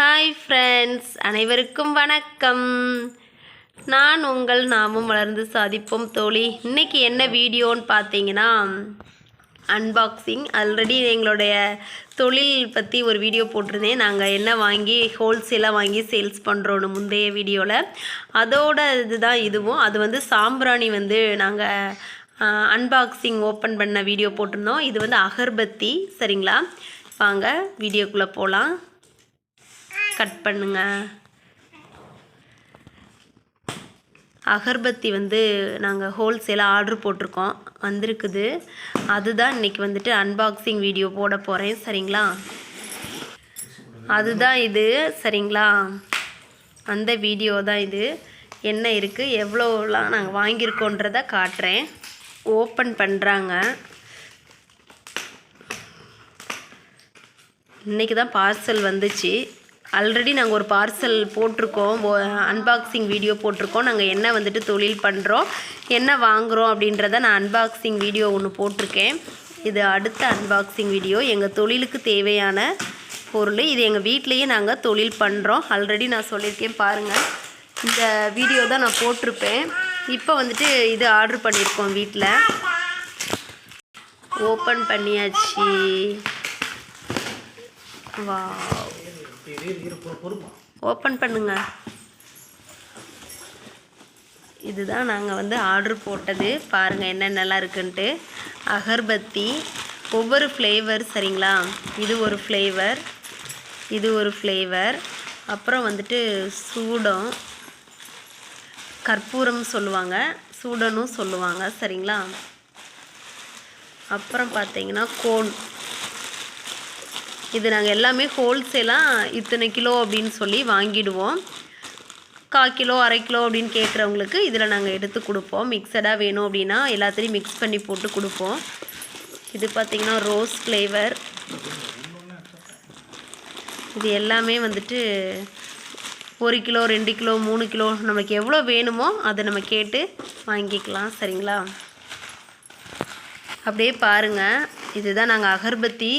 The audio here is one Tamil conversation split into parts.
ஹாய் ஃப்ரெண்ட்ஸ் அனைவருக்கும் வணக்கம். நான் உங்கள் நாமும் வளர்ந்து சாதிப்போம் தோழி. இன்றைக்கி என்ன வீடியோன்னு பார்த்தீங்கன்னா அன்பாக்சிங் ஆல்ரெடி எங்களுடைய தொழில் பற்றி ஒரு வீடியோ போட்டிருந்தேன். நாங்கள் என்ன வாங்கி ஹோல்சேலாக வாங்கி சேல்ஸ் பண்ணுறோன்னு முந்தைய வீடியோவில் அதோட இதுதான் இதுவும். அது வந்து சாம்பிராணி வந்து நாங்கள் அன்பாக்சிங் ஓப்பன் பண்ண வீடியோ போட்டிருந்தோம். இது வந்து அகர்பத்தி சரிங்களா? வாங்க வீடியோக்குள்ளே போகலாம் கட் பண்ணுங்க. அகர்பத்தி வந்து நாங்கள் ஹோல்சேலாக ஆர்டர் போட்டிருக்கோம். வந்திருக்குது. அதுதான் இன்றைக்கி வந்துட்டு அன்பாக்சிங் வீடியோ போட போகிறேன் சரிங்களா? அதுதான் இது. சரிங்களா? அந்த வீடியோ தான் இது. என்ன இருக்குது எவ்வளோலாம் நாங்கள் வாங்கியிருக்கோன்றத காட்டுறேன். ஓப்பன் பண்ணுறாங்க இன்றைக்கி தான் பார்சல் வந்துச்சு. ஆல்ரெடி நாங்கள் ஒரு பார்சல் போட்டிருக்கோம். அன்பாக்சிங் வீடியோ போட்டிருக்கோம். நாங்கள் என்ன வந்துட்டு தொழில் பண்ணுறோம் என்ன வாங்குகிறோம் அப்படின்றத நான் அன்பாக்சிங் வீடியோ ஒன்று போட்டிருக்கேன். இது அடுத்த அன்பாக்சிங் வீடியோ எங்கள் தொழிலுக்கு தேவையான பொருள். இது எங்கள் வீட்லேயே நாங்கள் தொழில் பண்ணுறோம் ஆல்ரெடி நான் சொல்லியிருக்கேன் பாருங்கள் இந்த வீடியோ தான் நான் போட்டிருப்பேன். இப்போ வந்துட்டு இது ஆர்டர் பண்ணியிருக்கோம் வீட்டில் ஓப்பன் பண்ணியாச்சு. வா ஓப்பன் பண்ணுங்க. இதுதான் நாங்கள் வந்து ஆர்டர் போட்டது. பாருங்கள் என்னென்னலாம் இருக்குன்ட்டு. அகர்பத்தி ஒவ்வொரு ஃப்ளேவர் சரிங்களா? இது ஒரு ஃப்ளேவர் இது ஒரு ஃப்ளேவர் அப்புறம் வந்துட்டு சூடம் கற்பூரம் சொல்லுவாங்க. சூடனும் சொல்லுவாங்க சரிங்களா? அப்புறம் பார்த்தீங்கன்னா கோன். இது நாங்கள் எல்லாமே ஹோல்சேலாக இத்தனை கிலோ அப்படின்னு சொல்லி வாங்கிடுவோம். கால் கிலோ அரை கிலோ அப்படின்னு கேட்குறவங்களுக்கு இதில் நாங்கள் எடுத்து கொடுப்போம். மிக்சடாக வேணும் அப்படின்னா எல்லாத்தையும் மிக்ஸ் பண்ணி போட்டு கொடுப்போம். இது பார்த்திங்கன்னா ரோஸ் ஃப்ளேவர் இது எல்லாமே வந்துட்டு ஒரு கிலோ ரெண்டு கிலோ மூணு கிலோ நம்மளுக்கு எவ்வளோ வேணுமோ அதை நம்ம கேட்டு வாங்கிக்கலாம். சரிங்களா? அப்படியே பாருங்கள் இதுதான் நாங்கள் அகர்பத்தி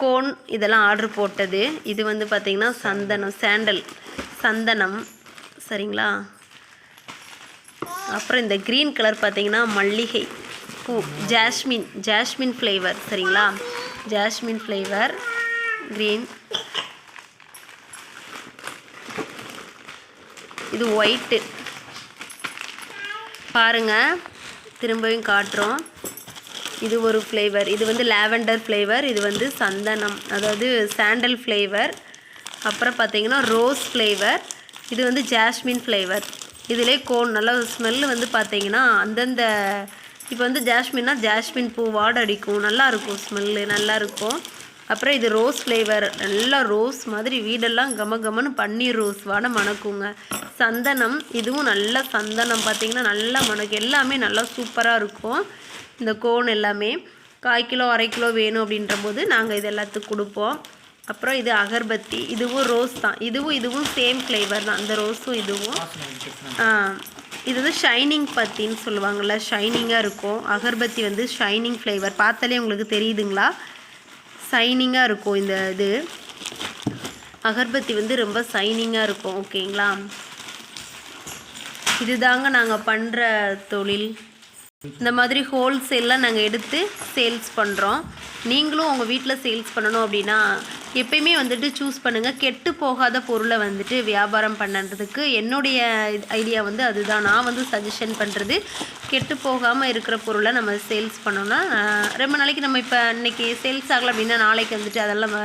கோன் இதெல்லாம் ஆர்டர் போட்டது. இது வந்து பார்த்திங்கன்னா சந்தனம் சாண்டல் சந்தனம். சரிங்களா? அப்புறம் இந்த க்ரீன் கலர் பார்த்தீங்கன்னா மல்லிகை பூ ஜாஸ்மின் ஜாஸ்மின் ஃப்ளேவர் சரிங்களா? ஜாஸ்மின் ஃப்ளேவர் க்ரீன் இது ஒயிட்டு பாருங்கள் திரும்பவும் காட்டுறோம். இது ஒரு ஃப்ளேவர் இது வந்து லாவெண்டர் ஃப்ளேவர் இது வந்து சந்தனம் அதாவது சாண்டல் ஃப்ளேவர் அப்புறம் பார்த்தீங்கன்னா ரோஸ் ஃப்ளேவர் இது வந்து ஜாஸ்மின் ஃப்ளேவர் இதிலே கோன் நல்லா ஸ்மெல்லு வந்து பார்த்தீங்கன்னா அந்தந்த இப்போ வந்து ஜாஸ்மின்னா ஜாஸ்மின் பூ வாடை அடிக்கும். நல்லாயிருக்கும் ஸ்மெல்லு நல்லாயிருக்கும் அப்புறம் இது ரோஸ் ஃப்ளேவர் நல்லா ரோஸ் மாதிரி வீடெல்லாம் கம கமன்னு பன்னீர் ரோஸ் வாட மணக்குங்க. சந்தனம் இதுவும் நல்ல சந்தனம் பார்த்தீங்கன்னா நல்லா மணக்கு எல்லாமே நல்லா சூப்பராக இருக்கும். இந்த கோன் எல்லாமே. கால் கிலோ அரை கிலோ வேணும் அப்படின்ற போது நாங்கள் இது எல்லாத்துக்கும் கொடுப்போம். அப்புறம் இது அகர்பத்தி இதுவும் ரோஸ் தான். இதுவும் இதுவும் சேம் ஃப்ளேவர் தான். இந்த ரோஸும் இதுவும். இது வந்து ஷைனிங் பத்தின்னு சொல்லுவாங்கள்ல ஷைனிங்காக இருக்கும். அகர்பத்தி வந்து ஷைனிங் ஃப்ளேவர் பார்த்தாலே உங்களுக்கு தெரியுதுங்களா? ஷைனிங்காக இருக்கும் இந்த இது. அகர்பத்தி வந்து ரொம்ப ஷைனிங்காக இருக்கும் ஓகேங்களா இதுதாங்க நாங்கள் பண்ணுற தொழில். இந்த மாதிரி ஹோல்சேலில் நாங்கள் எடுத்து சேல்ஸ் பண்ணுறோம் நீங்களும் உங்கள் வீட்டில் சேல்ஸ் பண்ணணும் அப்படின்னா எப்பயுமே வந்துட்டு சூஸ் பண்ணுங்கள் கெட்டு போகாத பொருளை வந்துட்டு வியாபாரம் பண்ணுறதுக்கு என்னுடைய ஐடியா வந்து அதுதான். நான் வந்து சஜஷன் பண்ணுறது கெட்டு போகாமல் இருக்கிற பொருளை நம்ம சேல்ஸ் பண்ணோன்னா ரொம்ப நாளைக்கு நம்ம இப்போ இன்றைக்கி சேல்ஸ் ஆகலை அப்படின்னா நாளைக்கு வந்துட்டு அதெல்லாம்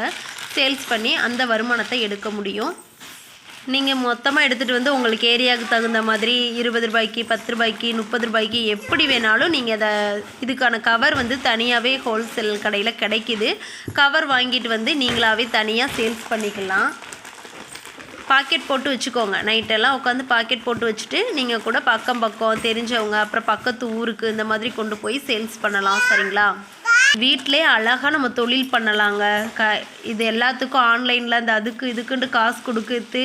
சேல்ஸ் பண்ணி அந்த வருமானத்தை எடுக்க முடியும். நீங்கள் மொத்தமாக எடுத்துகிட்டு வந்து உங்களுக்கு ஏரியாவுக்கு தகுந்த மாதிரி இருபது ரூபாய்க்கு பத்து ரூபாய்க்கு முப்பது ரூபாய்க்கு எப்படி வேணாலும் நீங்கள் அதை இதுக்கான கவர் வந்து தனியாகவே ஹோல்சேல் கடையில் கிடைக்குது. கவர் வாங்கிட்டு வந்து நீங்களாகவே தனியாக சேல்ஸ் பண்ணிக்கலாம். பாக்கெட் போட்டு வச்சுக்கோங்க. நைட்டெல்லாம் உட்காந்து பாக்கெட் போட்டு வச்சுட்டு நீங்கள் கூட பக்கம் பக்கம் தெரிஞ்சவங்க அப்புறம் பக்கத்து ஊருக்கு இந்த மாதிரி கொண்டு போய் சேல்ஸ் பண்ணலாம். சரிங்களா? வீட்டிலே அழகாக நம்ம தொழில் பண்ணலாங்க. க இது எல்லாத்துக்கும் ஆன்லைனில் இந்த அதுக்கு இதுக்குன்ட்டு காசு கொடுக்குறது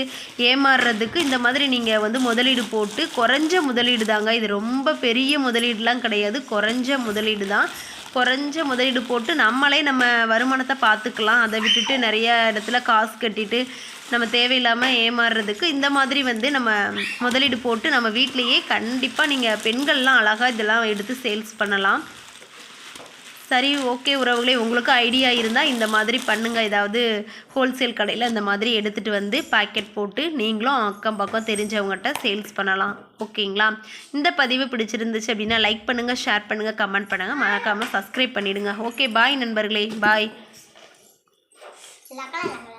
ஏமாறுறதுக்கு இந்த மாதிரி நீங்கள் வந்து முதலீடு போட்டு குறைஞ்ச முதலீடு தாங்க. இது ரொம்ப பெரிய முதலீடுலாம் கிடையாது. குறைஞ்ச முதலீடு தான். குறைஞ்ச முதலீடு போட்டு நம்மளே நம்ம வருமானத்தை பார்த்துக்கலாம். அதை விட்டுட்டு நிறைய இடத்துல காசு கட்டிட்டு நம்ம தேவையில்லாமல் ஏமாறுறதுக்கு இந்த மாதிரி வந்து நம்ம முதலீடு போட்டு நம்ம வீட்டிலையே கண்டிப்பாக நீங்கள் பெண்கள்லாம் அழகாக இதெல்லாம் எடுத்து சேல்ஸ் பண்ணலாம். சரி ஓகே உறவுகளே உங்களுக்கு ஐடியா இருந்தால் இந்த மாதிரி பண்ணுங்கள் ஏதாவது ஹோல்சேல் கடையில் இந்த மாதிரி எடுத்துகிட்டு வந்து பாக்கெட் போட்டு நீங்களும் அக்கம் பக்கம் தெரிஞ்சவங்ககிட்ட சேல்ஸ் பண்ணலாம். ஓகேங்களா இந்த பதிவு பிடிச்சிருந்துச்சு அப்படின்னா லைக் பண்ணுங்கள் ஷேர் பண்ணுங்கள் கமெண்ட் பண்ணுங்கள் மறக்காமல் சப்ஸ்கிரைப் பண்ணிவிடுங்க ஓகே பாய் நண்பர்களே. பாய் லக்கா லக்கா